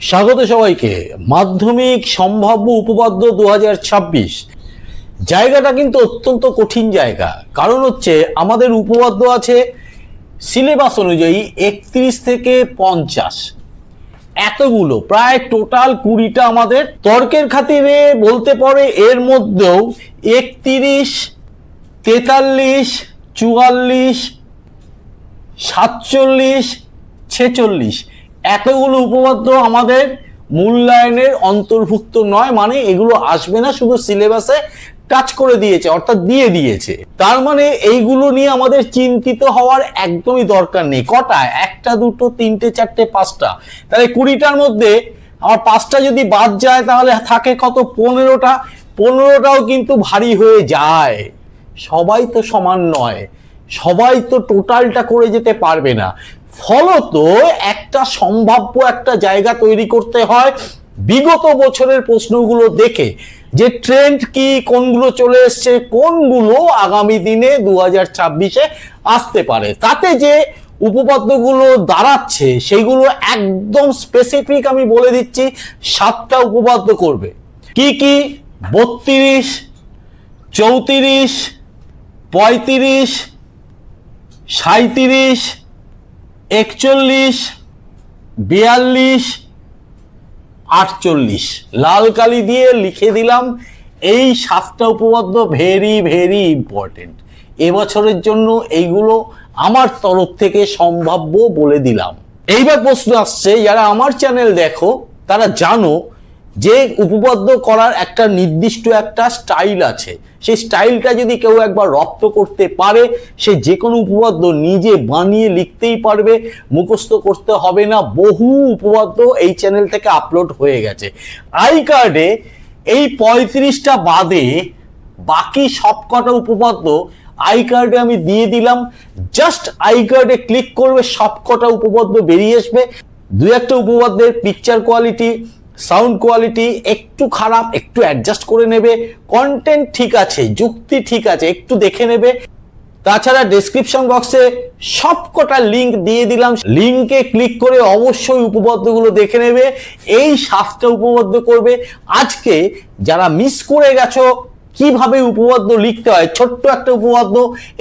স্বাগত সবাইকে। মাধ্যমিক সম্ভাব্য উপপাদ্য দু জায়গাটা কিন্তু অত্যন্ত কঠিন জায়গা। কারণ হচ্ছে আমাদের উপপাদ্য আছে সিলেবাস অনুযায়ী একত্রিশ থেকে পঞ্চাশ। এতগুলো, প্রায় টোটাল কুড়িটা আমাদের তর্কের খাতিরে বলতে পারে এর মধ্যেও একত্রিশ, তেতাল্লিশ, চুয়াল্লিশ, সাতচল্লিশ, ছেচল্লিশ। এতগুলো উপপাদ্য আমাদের মূল্যায়নের অন্তর্ভুক্ত নয় মানে এগুলো আসবে না, শুধু সিলেবাসে টাচ করে দিয়েছে, অর্থাৎ দিয়ে দিয়েছে। তার মানে এইগুলো নিয়ে আমাদের চিন্তিত হওয়ার একদমই দরকার নেই। কটা? একটা, দুটো, তিনটে, চারটে, পাঁচটা। তাহলে কুড়িটার মধ্যে আমার পাঁচটা যদি বাদ যায়, তাহলে থাকে কত? পনেরোটা। পনেরোটাও কিন্তু ভারী হয়ে যায়। সবাই তো সমান নয়। সবাই তো টোটালটা করে যেতে পারবে না। ফলত একটা সম্ভাব্য একটা জায়গা তৈরি করতে হয় বিগত বছরের প্রশ্নগুলো দেখে যে ট্রেন্ড কি, কোনগুলো চলে এসছে, কোনগুলো আগামী দিনে দু হাজার ছাব্বিশে আসতে পারে। তাতে যে উপপাদ্যগুলো দাঁড়াচ্ছে সেইগুলো একদম স্পেসিফিক আমি বলে দিচ্ছি, সাতটা উপপাদ্য করবে। কি কি? বত্রিশ, চৌত্রিশ, পঁয়ত্রিশ সাঁত্রিশ একচল্লিশ, বিয়াল্লিশ, আটচল্লিশ। লাল কালি দিয়ে লিখে দিলাম, এই সাতটা উপপাদ্য ভেরি ভেরি ইম্পর্টেন্ট এবছরের জন্য এইগুলো আমার তরফ থেকে সম্ভাব্য বলে দিলাম। এইবার প্রশ্ন আসছে, যারা আমার চ্যানেল দেখো, তারা জানো যে উপপাদ্য করার একটা নির্দিষ্ট একটা স্টাইল আছে, সেই স্টাইলটা যদি কেউ একবার রপ্ত করতে পারে, সে যে কোনো উপপাদ্য নিজে বানিয়ে লিখতেই পারবে, মুখস্থ করতে হবে না, বহু উপপাদ্য এই চ্যানেল থেকে আপলোড হয়ে গেছে। আই কার্ডে এই পঁয়ত্রিশটা বাদে বাকি সবকটা উপপাদ্য আই কার্ডে আমি দিয়ে দিলাম। জাস্ট আই কার্ডে ক্লিক করবে, সবকটা উপপাদ্য বেরিয়ে আসবে। দু একটা উপপাদ্যের পিকচার কোয়ালিটি সাউন্ড কোয়ালিটি একটু খারাপ, একটু অ্যাডজাস্ট করে নেবে। কন্টেন্ট ঠিক আছে, যুক্তি ঠিক আছে, একটু দেখে নেবে। তাছাড়া ডেসক্রিপশন বক্সে সবকটা লিঙ্ক দিয়ে দিলাম। লিঙ্কে ক্লিক করে অবশ্যই উপপাদ্যগুলো দেখে নেবে। এই সাতটা উপপাদ্য করবে। আজকে যারা মিস করে গেছো কীভাবে উপপাদ্য লিখতে হয়? ছোট্ট একটা উপপাদ্য।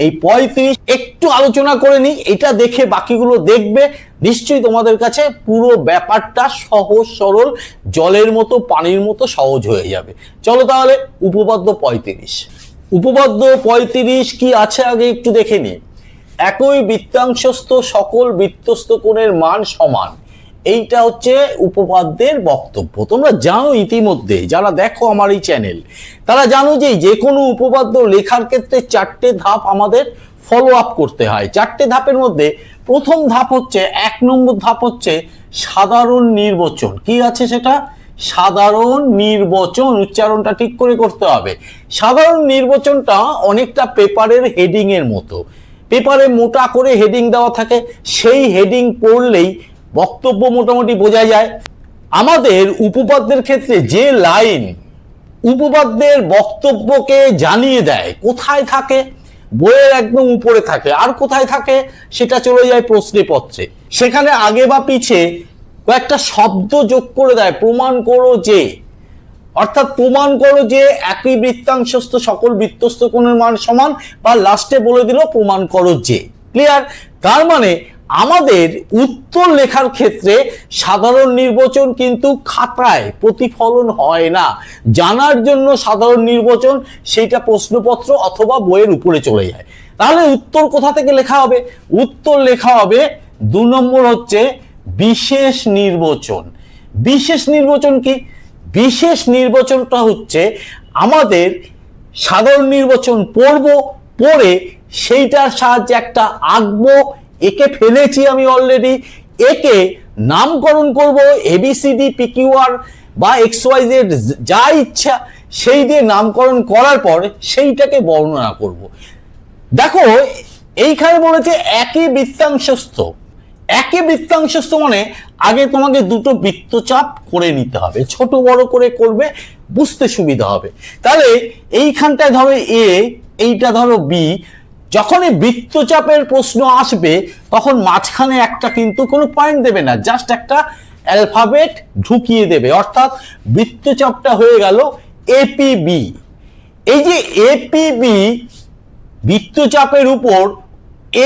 এই পঁয়ত্রিশ, একটু আলোচনা করে নিই। এটা দেখে বাকিগুলো দেখবে। নিশ্চয়ই তোমাদের কাছে পুরো ব্যাপারটা সহজ সরল, জলের মতো, পানির মতো সহজ হয়ে যাবে। চলো তাহলে উপপাদ্য পঁয়ত্রিশ। উপপাদ্য পঁয়ত্রিশ কি আছে আগে একটু দেখে নিই। একই বৃত্তাংশস্থ সকল বৃত্তস্থ কোণের মান সমান। এইটা হচ্ছে উপপাদ্যের বক্তব্য। তোমরা জানো ইতিমধ্যে, যারা দেখো আমার এই চ্যানেল, তারা জানো যে যে কোনো উপপাদ্য লেখার ক্ষেত্রে চারটে ধাপ আমাদের ফলো আপ করতে হয়। চারটে ধাপের মধ্যে প্রথম ধাপ হচ্ছে, এক নম্বর ধাপ হচ্ছে সাধারণ নির্বাচন। কি আছে সেটা? সাধারণ নির্বাচন, উচ্চারণটা ঠিক করে করতে হবে। সাধারণ নির্বাচনটা অনেকটা পেপারের হেডিং এর মতো। পেপারে মোটা করে হেডিং দেওয়া থাকে, সেই হেডিং পড়লেই বক্তব্য মোটামুটি বোঝা যায়। আমাদের উপপাদ্যের ক্ষেত্রে যে লাইন উপপাদ্যের বক্তব্যকে জানিয়ে দেয়, কোথায় থাকে? বইয়ের একদম উপরে থাকে। আর কোথায় থাকে? সেটা চলে যায় প্রশ্নে পত্রে সেখানে আগে বা পিছে কয়েকটা শব্দ যোগ করে দেয়। প্রমাণ করো যে, অর্থাৎ প্রমাণ করো যে একই বৃত্তাংশস্থ সকল বৃত্তস্থ কোণের মান সমান বা লাস্টে বলে দিল প্রমাণ করো যে। ক্লিয়ার তার মানে আমাদের উত্তর লেখার ক্ষেত্রে সাধারণ নির্বাচন কিন্তু খাতায় প্রতিফলন হয় না। জানার জন্য সাধারণ নির্বাচন সেইটা প্রশ্নপত্র অথবা বইয়ের উপরে চলে যায়। তাহলে উত্তর কোথা থেকে লেখা হবে? উত্তর লেখা হবে দু নম্বর হচ্ছে বিশেষ নির্বাচন। বিশেষ নির্বাচন কি? বিশেষ নির্বাচনটা হচ্ছে আমাদের সাধারণ নির্বাচন পড়ব, পড়ে সেইটার সাহায্যে একটা আঁকবো একে ফেলেছি আমি অলরেডি একে নামকরণ করব A B C D P Q R বা এক্স ওয়াই জেড যা ইচ্ছা, সেই দিয়ে নামকরণ করার পর সেইটাকে বর্ণনা করব। দেখো, এইখানে বলেছে একই বৃত্তাংশস্থ। একই বৃত্তাংশস্থ মানে আগে তোমাকে দুটো বৃত্তচাপ করে নিতে হবে। ছোট, বড় করে করবে, বুঝতে সুবিধা হবে। তাহলে এইখানটায় ধরো এ এইটা ধরো বি যখন এই বৃত্তচাপের প্রশ্ন আসবে, তখন মাঝখানে একটা কিন্তু কোনো পয়েন্ট দেবে না জাস্ট একটা অ্যালফাবেট ঢুকিয়ে দেবে। অর্থাৎ বৃত্তচাপটা হয়ে গেল এপিবি এই যে এপিবি বৃত্তচাপের উপর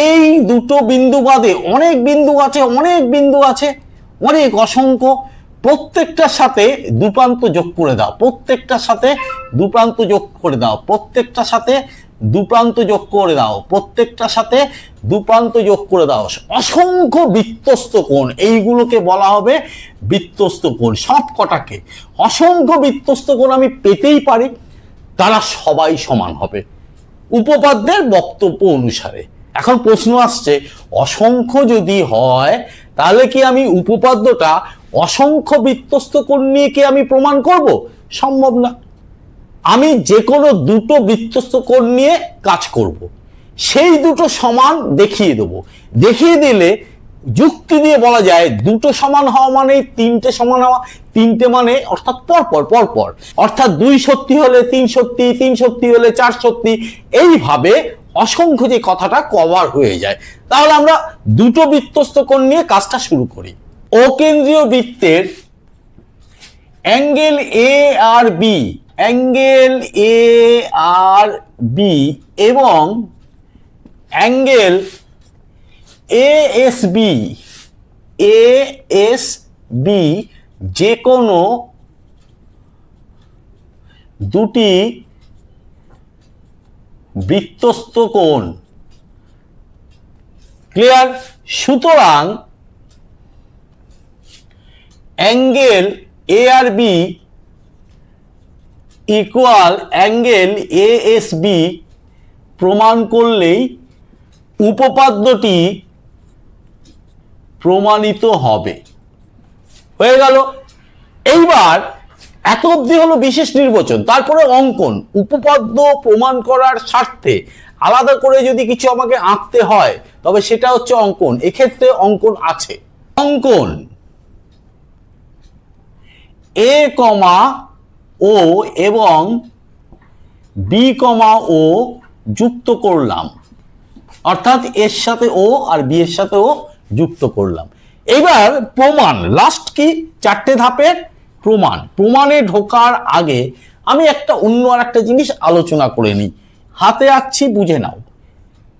এই দুটো বিন্দু বাদে অনেক বিন্দু আছে, অনেক বিন্দু আছে, অনেক অসংখ্য, প্রত্যেকটার সাথে দুপ্রান্ত যোগ করে দাও, প্রত্যেকটার সাথে দুপ্রান্ত যোগ করে দাও, প্রত্যেকটার সাথে দুপ্রান্ত যোগ করে দাও। প্রত্যেকটার সাথে দুপ্রান্ত যোগ করে দাও। অসংখ্য বৃত্তস্ত কোণ। এইগুলোকে বলা হবে বৃত্তস্ত কোণ। সব কটাকে। অসংখ্য বৃত্তস্ত কোণ আমি পেতেই পারি। তারা সবাই সমান হবে। উপপাদ্যের বক্তব্য অনুসারে। এখন প্রশ্ন আসছে, অসংখ্য যদি হয়, তাহলে কি আমি উপপাদ্যটা অসংখ্য বৃত্তস্ত কোণ নিয়ে কি আমি প্রমাণ করব? সম্ভব না। আমি যে কোনো দুটো বৃত্তস্ত কোণ নিয়ে কাজ করব। সেই দুটো সমান দেখিয়ে দেবো। দেখিয়ে দিলে যুক্তি দিয়ে বলা যায় দুটো সমান হওয়া মানে তিনটে সমান হওয়া, তিনটে মানে অর্থাৎ পরপর পরপর। অর্থাৎ দুই সত্যি হলে তিন সত্যি তিন সত্যি হলে চার সত্যি এইভাবে অসংখ্য যে কথাটা কভার হয়ে যায়। তাহলে আমরা দুটো বৃত্তস্ত কোণ নিয়ে কাজটা শুরু করি। অকেন্দ্রীয় বৃত্তের angle A R B angle A R B এবং angle A S B A S B যে কোনো দুটি বৃত্তস্ত কোণ। ক্লিয়ার সুতরাং angle A R B equal angle A S B প্রমাণ করলেই উপপাদ্যটি প্রমাণিত হবে। হয়ে গেল। এইবার এত অবধি হলো বিশেষ নির্বাচন, তারপরে অঙ্কন, উপপাদ্য প্রমাণ করার স্বার্থে আলাদা করে যদি কিছু আমাকে আঁকতে হয়, তবে সেটা হচ্ছে অঙ্কন, এক্ষেত্রে অঙ্কন আছে। অঙ্কন এ কমা ও এবং বি কমা ও যুক্ত করলাম। অর্থাৎ এর সাথে ও আর বি এর সাথে ও যুক্ত করলাম। এবার প্রমাণ লাস্ট কি? চারটে ধাপের প্রমাণ। প্রমাণে ঢোকার আগে আমি একটা অন্য আর একটা জিনিস আলোচনা করে নিই। হাতে আঁকছি, বুঝে নাও।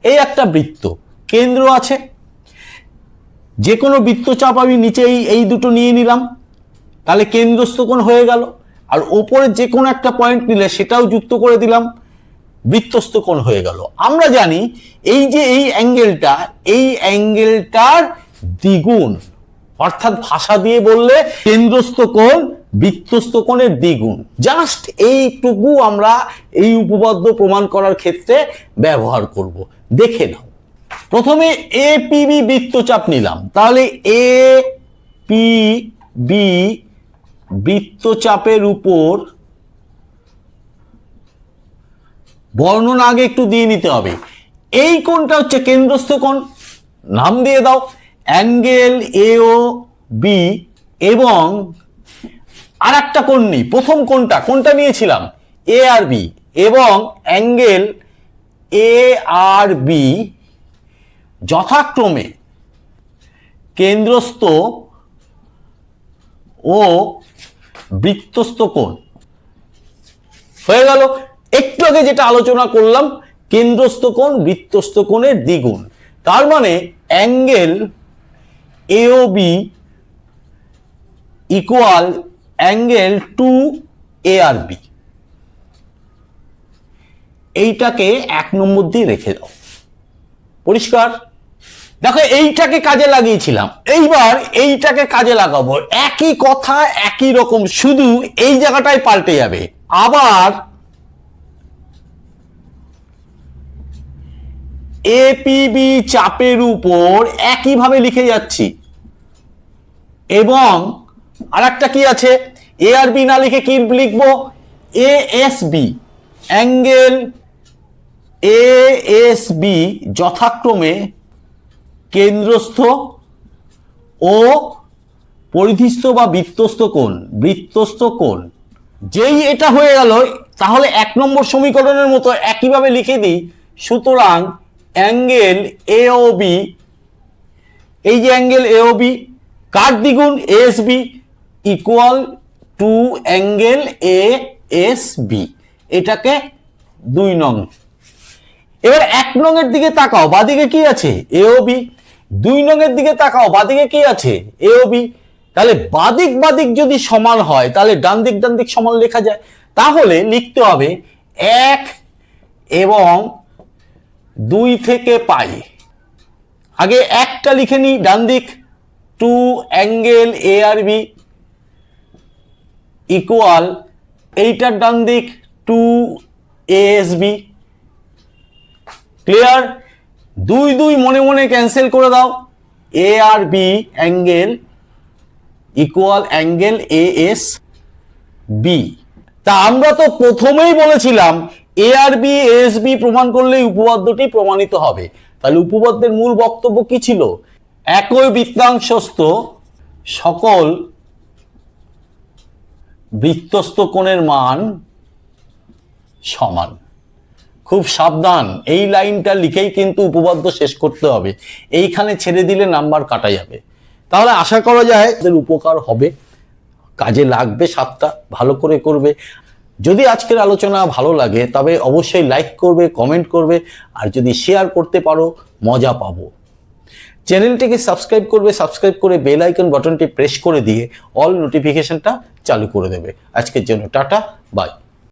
এই একটা বৃত্ত। কেন্দ্র আছে। যে কোনো বৃত্তচাপ আমি নিচেই এই দুটো নিয়ে নিলাম। তাহলে কেন্দ্রস্থ কোণ হয়ে গেল। আর ওপরে যে কোনো একটা পয়েন্ট নিলে সেটাও যুক্ত করে দিলাম বৃত্তস্থ কোণ হয়ে গেল। আমরা জানি এই যে এই অ্যাঙ্গেলটা, এই অ্যাঙ্গেলটার দ্বিগুণ, অর্থাৎ ভাষা দিয়ে বললে কেন্দ্রস্থ কোণ বৃত্তস্থ কোণের দ্বিগুণ। জাস্ট এইটুকু আমরা এই উপপাদ্য প্রমাণ করার ক্ষেত্রে ব্যবহার করব। দেখে নাও। প্রথমে এ পিবি বৃত্তচাপ নিলাম। তাহলে এ পি বি বৃত্তচাপের উপর বর্ণনা আগে একটু দিয়ে নিতে হবে। এই কোণটা হচ্ছে কেন্দ্রস্থ কোণ। নাম দিয়ে দাও। অ্যাঙ্গেল এও বি এবং আর একটা কোণ নেই। প্রথম কোণটা কোনটা নিয়েছিলাম। এ আর বি এবং অ্যাঙ্গেল এ আর বি যথাক্রমে কেন্দ্রস্থ ও বৃত্তস্থ কোণ? হয়ে গেল। একটু আগে যেটা আলোচনা করলাম, কেন্দ্রস্থ কোণ, বৃত্তস্থ কোণের দ্বিগুণ। তার মানে angle A O B equal angle two A R B এইটাকে এক নম্বর দিয়ে রেখে দাও। পরিষ্কার? দেখো, এইটাকে কাজে লাগিয়েছিলাম। এইবার এইটাকে কাজে লাগাবো। একই কথা, একই রকম, শুধু এই জায়গাটাই পাল্টে যাবে। আবার এপিবি চাপের উপর একইভাবে লিখে যাচ্ছি। এবং আর একটা কি আছে? এ আর বি না লিখে কি লিখব? A S B angle A S B যথাক্রমে কেন্দ্রস্থ ও পরিধিস্থ বা বৃত্তস্থ কোণ? বৃত্তস্থ কোণ। যেই এটা হয়ে গেল, তাহলে এক নম্বর সমীকরণের মতো একইভাবে লিখে দিই। সুতরাং অ্যাঙ্গেল এ ও বি এই যে অ্যাঙ্গেল এ ও বি কার দ্বিগুণ? S B equal two angle A S B এটাকে দুই নং। এবার এক নংয়ের দিকে তাকাও, বাদিকে কি আছে? এ ও বি দুই নংয়ের দিকে তাকাও, বাদিকে কি আছে? এ ও বি তাহলে বাদিক বাদিক যদি সমান হয়, তাহলে ডান দিক ডান দিক সমান লেখা যায়। তাহলে লিখতে হবে এক এবং দুই থেকে পাই। আগে একটা লিখে নিই, ডান দিক two angle A R B equal এইটার ডান দিক টু এস বি ক্লিয়ার দুই দুই মনে মনে ক্যান্সেল করে দাও। A R B angle equal angle A S B তা আমরা তো প্রথমেই বলেছিলাম A R B S B প্রমাণ করলেই উপপাদ্যটি প্রমাণিত হবে। তাহলে উপপাদ্যের মূল বক্তব্য কি ছিল? একই বৃত্তাংশস্থ সকল বৃত্তস্থ কোণের মান সমান। খুব সাবধান। এই লাইনটা লিখেই কিন্তু উপপাদ্য শেষ করতে হবে। এইখানে ছেড়ে দিলে নাম্বার কাটা যাবে। তাহলে আশা করা যায় উপকার হবে। কাজে লাগবে সাতটা, ভালো করে করবে। যদি আজকের আলোচনা ভালো লাগে, তবে অবশ্যই লাইক করবে কমেন্ট করবে, আর যদি শেয়ার করতে পারো, মজা পাবো। চ্যানেলটিকে সাবস্ক্রাইব করবে সাবস্ক্রাইব করে বেল আইকন বাটনটি প্রেস করে দিয়ে অল নোটিফিকেশনটা চালু করে দেবে। আজকের জন্য টাটা বাই